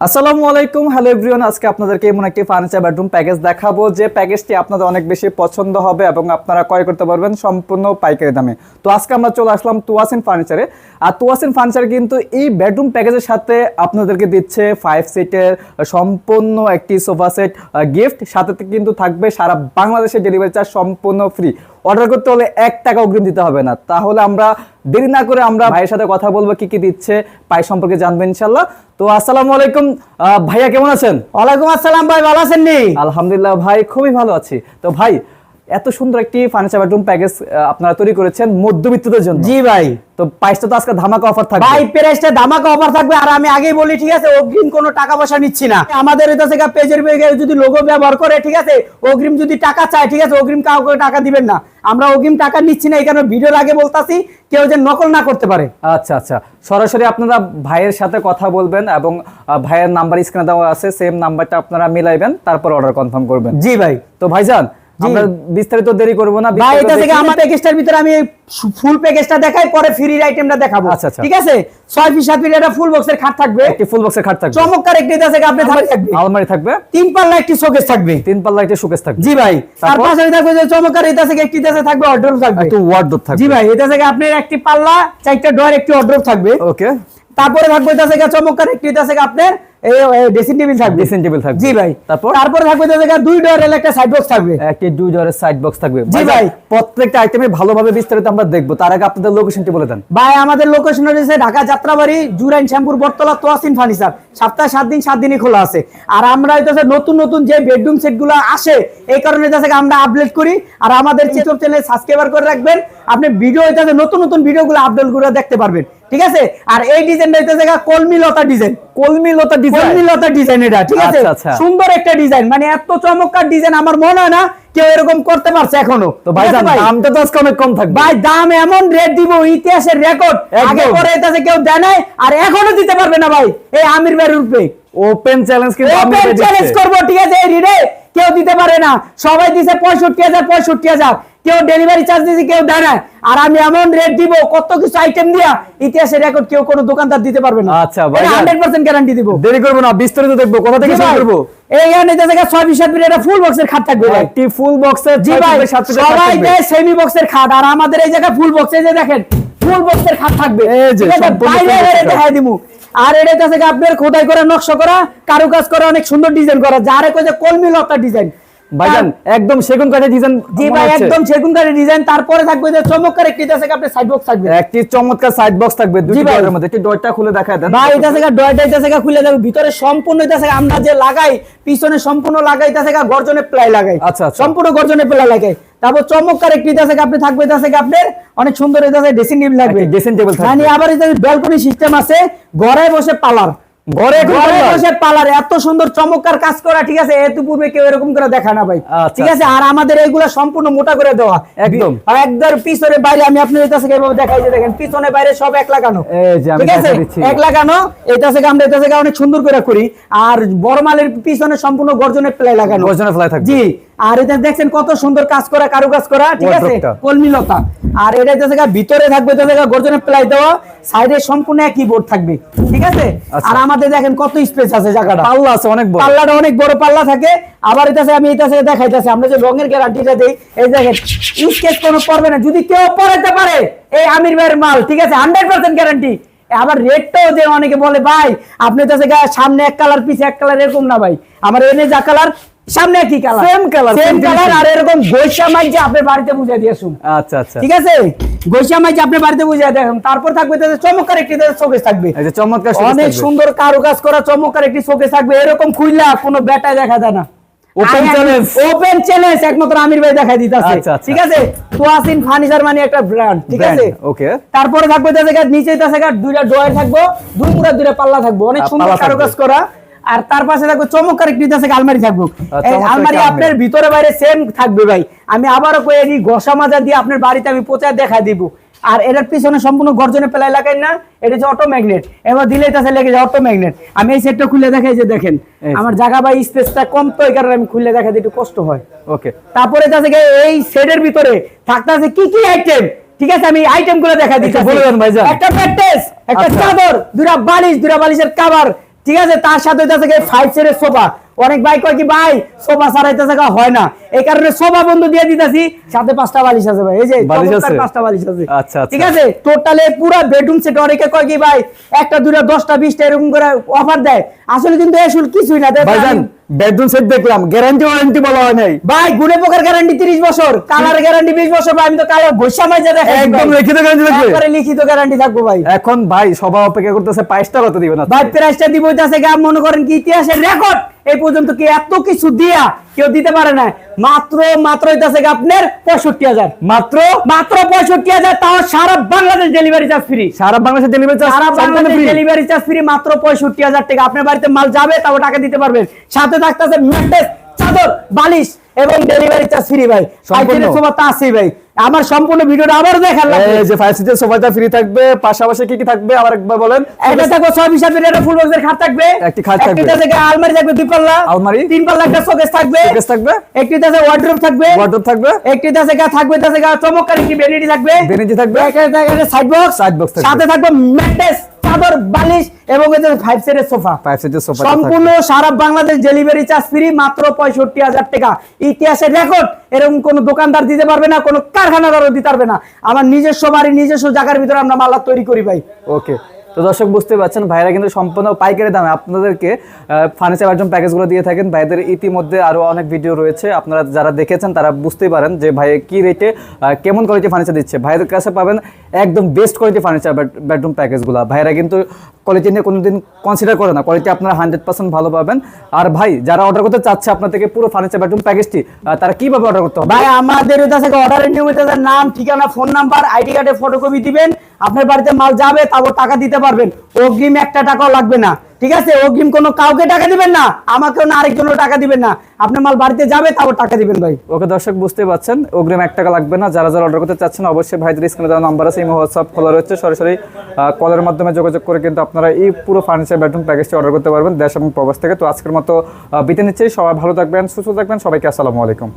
আসসালামু আলাইকুম। Hello everyone আজকে আপনাদেরকে এমন একটি ফার্নিচার বেডরুম প্যাকেজ দেখাবো, যে প্যাকেজটি আপনাদের অনেক বেশি পছন্দ হবে এবং আপনারা ক্রয় করতে পারবেন সম্পূর্ণ পাইকারি দামে। তো আজকে আমরা চলে আসলাম তুয়াসিন ফার্নিচারে আর তুয়াসিন ফার্নিচার কিন্তু এই বেডরুম প্যাকেজের সাথে আপনাদেরকে দিচ্ছে ফাইভ সিটের সম্পূর্ণ একটি সোফা সেট গিফট সাথে কিন্তু থাকবে সারা বাংলাদেশের ডেলিভারি চার্জ সম্পূর্ণ ফ্রি অর্ডার করতে হলে এক টাকা অগ্রিম দিতে হবে না। তাহলে আমরা দেরি না করে আমরা ভাইয়ের সাথে কথা বলব কি কি দিচ্ছে পাই সম্পর্কে জানব ইনশাল্লাহ তো আসসালামু আলাইকুম ভাইয়া কেমন আছেন? ওয়ালাইকুম আসসালাম ভাই ভালো আছেন নি? আলহামদুলিল্লাহ ভাই খুবই ভালো আছি। তো ভাই এত সুন্দর একটি ফার্নিচার বেডরুম প্যাকেজ আপনারা তৈরি করেছেন মধ্যবিত্তদের জন্য। জি ভাই। তো প্রাইসটা তো আজকে ধামাকা অফার থাকবে। ভাই প্রাইসটা ধামাকা অফার থাকবে। আর আমি আগেই বলি ঠিক আছে অগ্রিম কোনো টাকা পয়সা নিচ্ছি না। আমাদের এটা থেকে পেজের পেজে যদি লোগো ব্যবহার করে ঠিক আছে অগ্রিম যদি টাকা চায় ঠিক আছে অগ্রিম কাউকে টাকা দিবেন না। আমরা অগ্রিম টাকা নিচ্ছি না এই কারণে ভিডিওর আগে বলতাছি কেউ যে নকল না করতে পারে। আচ্ছা আচ্ছা। সরাসরি আপনারা ভাইয়ের সাথে কথা বলবেন এবং ভাইয়ের নাম্বার স্ক্রিনে দেওয়া আছে সেম নাম্বারটা আপনারা মিলাইবেন তারপর অর্ডার কনফার্ম করবেন। জি ভাই। তো ভাইজান আমরা বিস্তারিত দেরি করব না ভাই এটা থেকে আমার প্যাকেজটার ভিতরে আমি ফুল প্যাকেজটা দেখাই পরে ফ্রি আইটেমটা দেখাবো। আচ্ছা, আচ্ছা। ঠিক আছে? ছয় পিস সাত পিস এটা ফুল বক্সের খাট থাকবে। একটি ফুল বক্সের খাট থাকবে। চমৎকার একটি আপনি থাকবে। আলমারি থাকবে। তিন পাল্লা একটি শোকেস থাকবে। তিন পাল্লা একটি শোকেস থাকবে। জি ভাই তার? পাশে থাকবে যে চমৎকার এটা থেকে একটি দেশে থাকবে অর্ডার থাকবে। একটু ওয়ার্ডরোব থাকবে। জি ভাই এটা থেকে আপনার একটি পাল্লা চারটা ডোর একটি অর্ডার থাকবে। ওকে তারপরে থাকবে এটা থেকে চমৎকার একটি এটা থেকে আপনার ড্রেসিং টেবিল থাকবে। ড্রেসিং টেবিল থাকবে। জি ভাই। তারপর? তারপরে থাকবে এটা দুই ডোরের একটা সাইড বক্স থাকবে। একটি দুই ডোরের সাইড বক্স থাকবে। জি ভাই। প্রত্যেকটা আইটেমে ভালোভাবে বিস্তারিত আমরা দেখব। তার আগে আপনাদের লোকেশনটি বলে দেন। ভাই আমাদের লোকেশন রয়েছে ঢাকা যাত্রাবাড়ি জুরাইন শ্যামপুর বটতলা তোয়াসিন ফার্নিচার। সপ্তাহে সাত দিন সাত দিনই খোলা আছে। আর আমরা হইতেছে নতুন নতুন যে বেডরুম সেটগুলো আসে এই কারণে আমরা আপডেট করি। আর আমাদের ইউটিউব চ্যানেল সাবস্ক্রাইবার করে রাখবেন। আপনি ভিডিও হইতেছে নতুন নতুন ভিডিও গুলো আপডেটগুলো দেখতে পারবেন। ঠিক আছে? আর এই ডিজাইনটা হইতেছে কলমি লতা ডিজাইন কলমি লতা ডিজাইন কলমি লতা ডিজাইন এটা ঠিক আছে? আচ্ছা, আচ্ছা। সুন্দর একটা ডিজাইন মানে এত চমৎকার ডিজাইন আমার মনে হয় না কেউ এরকম করতে পারছে এখনও। তো ভাই? দামটা তো আজকে অনেক কম থাকবে। ভাই দাম এমন রেট দিব ইতিহাসের রেকর্ড আগে পরে এটাতে কেউ দেয় নাই আর এখনও দিতে পারবে না ভাই। এই আমির ভাইয়ের রূপে। ওপেন চ্যালেঞ্জ কিন্তু ওপেন। চ্যালেঞ্জ করব ঠিক আছে? এই রিডে কেউ দিতে পারে না। সবাই দিছে পঁয়ষট্টি হাজার পঁয়ষট্টি হাজার। কেউ ডেলিভারি চার্জ দিছে কেউ দেয় না আর আমি এমন রেট দিব কত কিছু আইটেম দিয়া ইতিহাসের রেকর্ড কেউ কোনো দোকানদার দিতে পারবে না। আচ্ছা, ভাই, হান্ড্রেড পার্সেন্ট গ্যারান্টি দিব। দেরি করব না বিস্তারিত দেখব কোথা থেকে শুরু করব? এইখানে যে বিশ মিনিট একটা ফুল বক্সের খাট থাকবে ভাই। একটি ফুল বক্সের জি ভাই সবাই দেয় সেমি বক্সের খাট আর আমাদের এই জায়গায় ফুল বক্সে যে দেখেন ফুল বক্সের খাট থাকবে। এই যে, বাইরে। দেখাই দিমু। আর এটা কাছে আপনার খোদাই করা নকশা করা কারুকাজ করা অনেক সুন্দর ডিজাইন করা। যারে কই যে কলমি লতা ডিজাইন ভাইজান একদম সেগুন কাঠের ডিজাইন জি ভাই একদম সেগুন কাঠের ডিজাইন তারপরে থাকবে যে চমৎকার একটি আছে আপনি সাইড বক্স থাকবে। একটি চমৎকার সাইড বক্স থাকবে। ডোরের মধ্যে। একটি ডোরটা খুলে দেখায় দেন। ভাই এটা থেকে ডয়টা এটা থেকে খুলে ভিতরে সম্পূর্ণ এটা থেকে আমরা যে লাগাই পিছনে সম্পূর্ণ লাগাই এটা থেকে গর্জনে প্লাই লাগাই। আচ্ছা, আচ্ছা। সম্পূর্ণ গর্জনে প্লাই লাগাই। তারপর চমৎকার একটি এটা থেকে আপনি থাকবে এটা থেকে আপনার অনেক সুন্দর এটা থেকে ড্রেসিং টেবিল লাগবে dressing table থাকবে। মানে আবার এটা ব্যালকনি সিস্টেম আছে ঘরে বসে পালার ঘরে ঘরে বসে পালার এত সুন্দর চমৎকার কাজ করা ঠিক আছে? এত পূর্বে কেউ এরকম করে দেখা না ভাই। আচ্ছা। ঠিক আছে? আর আমাদের এইগুলা সম্পূর্ণ মোটা করে দেওয়া। একদম। আর একদম পিছনে বাইরে আমি আপনার এটা এভাবে দেখাই যে দেখেন পিছনে বাইরে সব এক লাগানো। ঠিক আছে? এক লাগানো এটা থেকে আমরা এটা থেকে অনেক সুন্দর করে করি। আর বড় মালের পিছনে সম্পূর্ণ গর্জনের প্লাই লাগানো। গর্জনের জি। আর এটা দেখছেন কত সুন্দর কাজ করা কারু কাজ করা ঠিক আছে? টা। কলমিলতা। আর এটা থেকে ভিতরে থাকবে থেকে গর্জনের প্লাই দেওয়া সাইডে সম্পূর্ণ একই বোর্ড থাকবে ঠিক আছে? আচ্ছা। আর আমাদের দেখেন কত স্পেস আছে জায়গাটা। পাল্লা আছে অনেক বড়। পাল্লাটা অনেক বড় পাল্লা থাকে। আবার এটা আমি এটা থেকে দেখাইতেছি আমরা যে রঙের গ্যারান্টিটা দেই এই দেখেন স্কেচ কোনো পড়বে না যদি কেউ পড়াতে পারে এই আমির ভাইয়ের মাল ঠিক আছে? হান্ড্রেড পার্সেন্ট গ্যারান্টি আবার রেটটাও যে অনেকে বলে ভাই আপনি তো সামনে এক কালার পিছে এক কালার এরকম না ভাই। আমার এনে যা কালার সামনে একই colour Same colour, same colour আর এরকম মাইক যে আপনার বাড়িতে বুঝাই দিয়ে শুন আচ্ছা আচ্ছা। ঠিক আছে? মাইক যে আপনার বাড়িতে বুঝাই দেখুন তারপর থাকবে তাদের চমৎকার একটি শোকেস থাকবে। এই যে চমৎকার অনেক সুন্দর কারুকাজ করা চমৎকার একটি শোকেস থাকবে। এরকম খুললা কোনো বেটায় দেখা যায় না। Open challenge। ওপেন চ্যালেঞ্জ একমাত্র আমির ভাই দেখাই দিতেছে। আচ্ছা, আচ্ছা। ঠিক আছে? তোয়াসিন ফার্নিচার মানে একটা ব্র্যান্ড ঠিক আছে? okay। তারপরে থাকবে তাদের নিচে তাদের দুইটা ডয়ার থাকব দুই মুড়া দুইটা পাল্লা থাকব। অনেক সুন্দর। কারুকাজ করা। আর তার পাশে থাকবে চমৎকার একটি কাছে আলমারি থাকব। আলমারি আপনার ভিতরে বাইরে সেম থাকবে ভাই। আমি আবারও কয়ে দিই ঘষা মাজা দিয়ে আপনার বাড়িতে আমি পোচা দেখা দিব। আর এটার পিছনে সম্পূর্ণ গর্জনে পেলাই লাগাই না এটা হচ্ছে অটো ম্যাগনেট এবার দিলেই তাছে লেগে যায় অটো ম্যাগনেট আমি এই সেটটা খুলে দেখাই যে দেখেন আমার জায়গা বা স্পেসটা কম তো এই কারণে আমি খুলে দেখাই দিই একটু কষ্ট হয়। ওকে তারপরে যাচ্ছে গিয়ে এই সেটের ভিতরে থাকতেছে কি কি আইটেম ঠিক আছে আমি আইটেমগুলো দেখা দিচ্ছি বলে দেন ভাইজান। একটা ম্যাট্রেস একটা আচ্ছা। চাদর দুটা বালিশ দুটা বালিশের কাভার ঠিক আছে? তার সাথে হইতেছে ফাইভ সিটের সোফা অনেক ভাই কয় কি ভাই সোফা সারাইতেছে হয় না। এই কারণে সোফা বন্ধু দিয়ে দিতেছি। সাথে পাঁচটা বালিশ আছে ভাই। এই যে? পাঁচটা বালিশ আছে। আচ্ছা, আচ্ছা। ঠিক আছে? টোটালে পুরো বেডরুম সেট অনেকে কয় কি ভাই একটা দুইটা দশটা বিশটা এরকম করে অফার দেয়। আসলে কিন্তু এসুল কিছুই না। দেয় ভাইজান আমি- বেডরুম সেট দেখলাম গ্যারান্টি ওয়ারেন্টি বলা হয় নাই। ভাই গুনে পোকার গ্যারান্টি 30 বছর কালার গ্যারান্টি 20 বছর ভাই আমি তো কালো ঘষা মাইজা দেখাই একদম লিখিত গ্যারান্টি থাকবে। একবারে লিখিত গ্যারান্টি থাকব ভাই। এখন ভাই সবাই অপেক্ষা করতেছে প্রাইসটা কত দিবেন? ভাই প্রাইসটা দিব গা মনে করেন কি ইতিহাসের রেকর্ড এই পর্যন্ত কি এত কিছু দিয়া কেউ দিতে পারে না? মাত্র মাত্র হইতাছে আপনার পঁয়ষট্টি হাজার। মাত্র? মাত্র পঁয়ষট্টি হাজার তাও সারা বাংলাদেশ ডেলিভারি চার্জ ফ্রি সারা বাংলাদেশে ডেলিভারি চার্জ সারা বাংলাদেশ ডেলিভারি চার্জ ফ্রি মাত্র পঁয়ষট্টি হাজার টাকা। আপনার বাড়িতে মাল যাবে তাও টাকা দিতে পারবেন। সাথে থাকতেছে ম্যাট্রেস চাদর বালিশ এবং ডেলিভারি চার্জ ফ্রি ভাই। সম্পূর্ণ? সাইকেলের সোফা আছেই ভাই। আমার সম্পূর্ণ ভিডিওটা আবার দেখার লাগবে। এই যে ফাইভ সিটের সোফাটা ফ্রি থাকবে পাশাপাশি কি কি থাকবে? আবার একবার বলেন। একটা থাকবে সব বিশ হাজার একটা ফুল বক্সের খাট থাকবে। একটি খাট থাকবে। এটা থেকে আলমারি থাকবে দুই পাল্লা। আলমারি? তিন পাল্লা একটা শোকেস থাকবে। শোকেস থাকবে? একটি থেকে ওয়ার্ড্রপ থাকবে। ওয়ার্ডরোব থাকবে? একটি থেকে থাকবে গা চমৎকার একটি ভ্যানিটি থাকবে। ভ্যানিটি থাকবে। সাইড বক্স সাইড বক্স থাকবে। সাথে থাকবে ম্যাট্রেস চাদর বালিশ এবং এদের ফাইভ সিটের সোফা ফাইভ সিটের সোফা সম্পূর্ণ সারা বাংলাদেশ ডেলিভারি চার্জ ফ্রি মাত্র পঁয়ষট্টি হাজার টাকা। ইতিহাসের রেকর্ড এরকম কোন দোকানদার দিতে পারবে না কোনো কারখানাদারও দিতে পারবে না। আমার নিজস্ব বাড়ি নিজস্ব জায়গার ভিতরে আমরা মালা তৈরি করি ভাই। ওকে তো দর্শক বুঝতে পারছেন ভাইরা কিন্তু সম্পূর্ণ পাইকারি দামে আপনাদেরকে ফার্নিচার আইটেম প্যাকেজগুলো দিয়ে থাকেন। ভাইদের ইতিমধ্যে আরও অনেক ভিডিও রয়েছে। আপনারা যারা দেখেছেন, তারা বুঝতেই পারেন যে ভাই কী রেটে কেমন কোয়ালিটি ফার্নিচার দিচ্ছে। ভাইদের কাছে পাবেন একদম বেস্ট কোয়ালিটি ফার্নিচার বেডরুম প্যাকেজগুলো ভাইরা কিন্তু কোয়ালিটি নিয়ে কোনো দিন কনসিডার করে না। কোয়ালিটি আপনারা হান্ড্রেড পার্সেন্ট ভালো পাবেন। আর ভাই, যারা অর্ডার করতে চাচ্ছে আপনার থেকে পুরো ফার্নিচার বেডরুম প্যাকেজটি তারা কীভাবে অর্ডার করতে হবে? ভাই, আমাদের থেকে অর্ডারের নিয়ম হইতেছে। নাম, ঠিকানা ফোন নাম্বার আইডি কার্ডের ফটোকপি দিবেন। আপনার বাড়িতে মাল যাবে, তারপর টাকা দিতে পারবেন। অগ্রিম একটা টাকাও লাগবে না। ঠিক আছে, অগ্রিম কোনো কাউকে টাকা দিবেন না, আমাকেও না, আরেকজনও টাকা দিবেন না। আপনার মাল বাড়িতে যাবে, তারপর টাকা দিবেন ভাই। ওকে, দর্শক, বুঝতে পারছেন অগ্রিম এক টাকা লাগবে না। যারা যারা অর্ডার করতে চাচ্ছেন, অবশ্যই ভাইদের স্ক্রিনে দেওয়া নাম্বার আছে, এই হোয়াটসঅ্যাপ খোলা রয়েছে। সরাসরি কলের মাধ্যমে যোগাযোগ করে কিন্তু আপনারা এই পুরো ফার্নিচার বেডরুম প্যাকেজটি অর্ডার করতে পারবেন দেশ এবং প্রবাস থেকে। তো আজকের মতো বিতে নিচ্ছি। সবাই ভালো থাকবেন, সুস্থ থাকবেন। সবাইকে আসসালামু আলাইকুম।